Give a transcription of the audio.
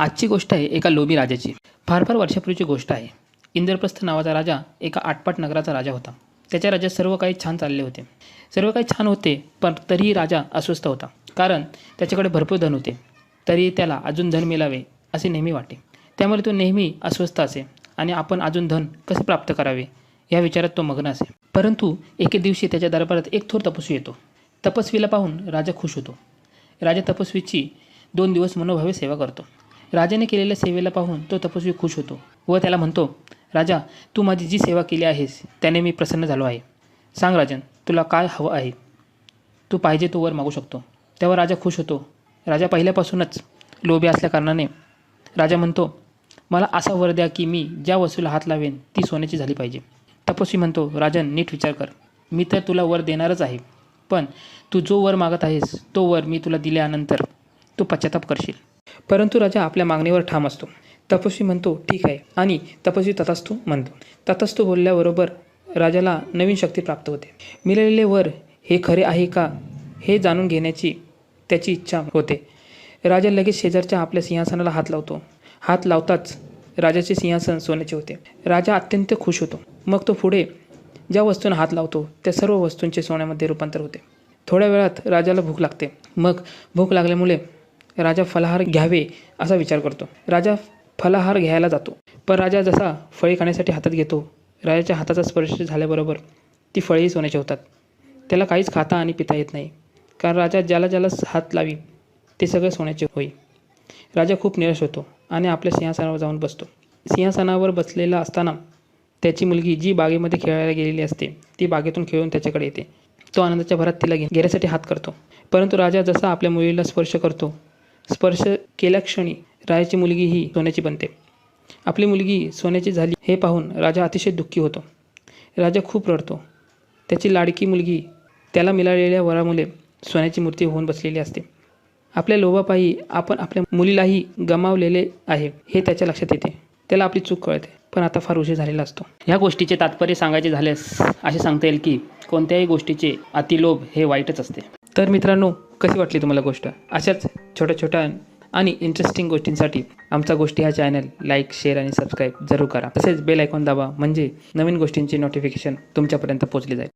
आजची गोष्ट आहे एका लोभी राजाची. फार फार वर्षापूर्वीची गोष्ट आहे. इंद्रप्रस्थ नावाचा राजा एका आटपाट नगराचा राजा होता. त्याच्या राज्यात सर्व काही छान चालले होते. सर्व काही छान होते पण तरीही राजा अस्वस्थ होता. कारण त्याच्याकडे भरपूर धन होते. तरी त्याला अजून धन मिळावे असे नेहमी वाटे. त्यामुळे तो नेहमी अस्वस्थ असे आणि आपण अजून धन कसे प्राप्त करावे या विचारात तो मग्न असे. परंतु एके दिवशी त्याच्या दरबारात एक थोर तपस्वी येतो. तपस्वीला पाहून राजा खुश होतो. राजा तपस्वीची दोन दिवस मनोभावे सेवा करतो. राजाने केलेल्या सेवेला पाहून तो तपस्वी खुश होतो व त्याला म्हणतो राजा तू माझी जी सेवा केली आहेस त्याने मी प्रसन्न झालो आहे. सांग राजन तुला काय हवं आहे? तू पाहिजे तो वर मागू शकतो. तेव्हा राजा खुश होतो. राजा पहिल्यापासूनच लोभी असल्याकारणाने राजा म्हणतो मला असा वर द्या की मी ज्या वस्तूला हात लावेन ती सोन्याची झाली पाहिजे. तपस्वी म्हणतो राजन नीट विचार कर. मी तर तुला वर देणारच आहे पण तू जो वर मागत आहेस तो वर मी तुला दिल्यानंतर तू पश्चाताप करशील. परंतु राजा आपल्या मागणीवर ठाम असतो. तपस्वी म्हणतो ठीक आहे. आणि तपस्वी तथास्तू म्हणतो. तथास्तू बोलल्याबरोबर राजाला नवीन शक्ती प्राप्त होते. मिळालेले वर हे खरे आहे का हे जाणून घेण्याची त्याची इच्छा होते. राजा लगेच शेजारच्या आपल्या सिंहासनाला हात लावतो. हात लावताच राजाचे सिंहासन सोन्याचे होते. राजा अत्यंत खुश होतो. मग तो पुढे ज्या वस्तूंना हात लावतो त्या सर्व वस्तूंचे सोन्यामध्ये रूपांतर होते. थोड्या वेळात राजाला भूक लागते. मग भूक लागल्यामुळे राजा फलाहार घ्यावे असा विचार करतो. राजा फलाहार घ्यायला जातो. पण राजा जसा फळे खाण्यासाठी हातात घेतो राजाच्या हाताचा स्पर्श झाल्याबरोबर ती फळेही सोन्याची होतात. त्याला काहीच खाता आणि पिता येत नाही. कारण राजा ज्याला ज्याला हात लावी ते सगळं सोन्याचे होई राजा खूप निराश होतो आणि आपल्या सिंहासनावर जाऊन बसतो. सिंहासनावर बसलेला असताना त्याची मुलगी जी बागेमध्ये खेळायला गेलेली असते ती बागेतून खेळून त्याच्याकडे येते. तो आनंदाच्या भरात तिला घे घेण्यासाठी हात करतो. परंतु राजा जसा आपल्या मुलीला स्पर्श करतो स्पर्श केल्या क्षणी राजाची मुलगी ही सोन्याची बनते. आपली मुलगी सोन्याची झाली हे पाहून राजा अतिशय दुःखी होतो. राजा खूप रडतो. त्याची लाडकी मुलगी त्याला मिळालेल्या वरामुळे सोन्याची मूर्ती होऊन बसलेली असते. आपल्या लोभापायी आपण आपल्या मुलीलाही गमावलेले आहे हे त्याच्या लक्षात येते. त्याला आपली चूक कळते पण आता फार उशीर झालेला असतो. ह्या गोष्टीचे तात्पर्य सांगायचे झाल्यास असे सांगता येईल की कोणत्याही गोष्टीचे अतिलोभ हे वाईटच असते. तर मित्रांनो कशी वाटली तुम्हाला गोष्ट? अशाच छोट्या छोट्या आणि इंटरेस्टिंग गोष्टींसाठी आमचा गोष्टी हा चॅनल लाईक शेअर आणि सबस्क्राईब जरूर करा. तसेच बेल आयकॉन दाबा म्हणजे नवीन गोष्टींची नोटिफिकेशन तुमच्यापर्यंत पोहोचली जाईल.